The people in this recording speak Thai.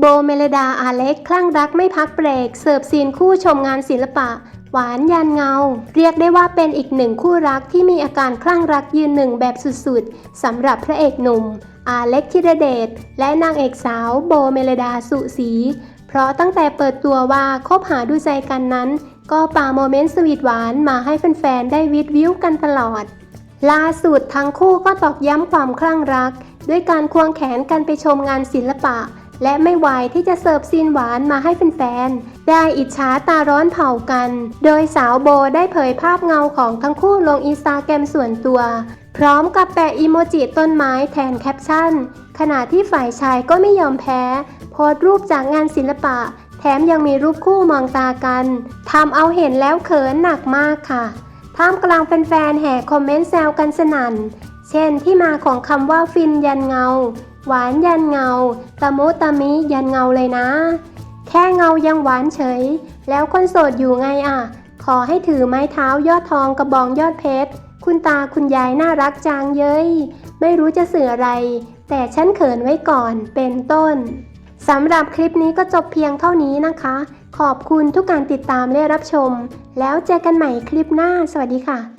โบเมลดาอาเล็กคลั่งรักไม่พักเบรก เสิร์ฟซีนคู่ชมงานศิลปะ หวานยันเงา เรียกได้ว่าเป็นอีกหนึ่งคู่รักที่มีอาการคลั่งรักยืนหนึ่งแบบสุดๆสำหรับพระเอกหนุ่ม อาเล็กธิรเดชและนางเอกสาวโบเมลดาสุสี เพราะตั้งแต่เปิดตัวว่าคบหาดูใจกันนั้น ก็ป่าโมเมนต์สวีทหวานมาให้แฟนๆได้วิดวิวกันตลอดล่าสุดทั้งคู่ก็ตอกย้ำความคลั่งรัก ด้วยการควงแขนกันไปชมงานศิลปะ และไม่ไหวที่จะเสิร์ฟซีนหวานมาให้แฟนๆ ได้อิจฉาตาร้อนเผากัน โดยสาวโบได้เผยภาพเงาของทั้งคู่ลงอินสตาแกรมส่วนตัว พร้อมกับแปะอีโมจิต้นไม้แทนแคปชั่น ขณะที่ฝ่ายชายก็ไม่ยอมแพ้ โพสรูปจากงานศิลปะ แถมยังมีรูปคู่มองตากันทำเอาเห็นแล้วเขินหนักมากค่ะ ท่ามกลางแฟนๆแห่คอมเมนต์แซวกันสนั่น เช่นที่มาของคำว่าฟินยันเงา หวานยันเงา ตะมุตะมิยันเงาเลยนะ แค่เงายังหวานเฉย แล้วคนโสดอยู่ไงอะ ขอให้ถือไม้เท้ายอดทองกระบองยอดเพชร คุณตาคุณยายน่ารักจังเย้ย ไม่รู้จะสื่ออะไร แต่ฉันเขินไว้ก่อนเป็นต้นสำหรับคลิปนี้ก็จบเพียงเท่านี้นะคะ ขอบคุณทุกการติดตามและรับชม แล้วเจอกันใหม่คลิปหน้า สวัสดีค่ะ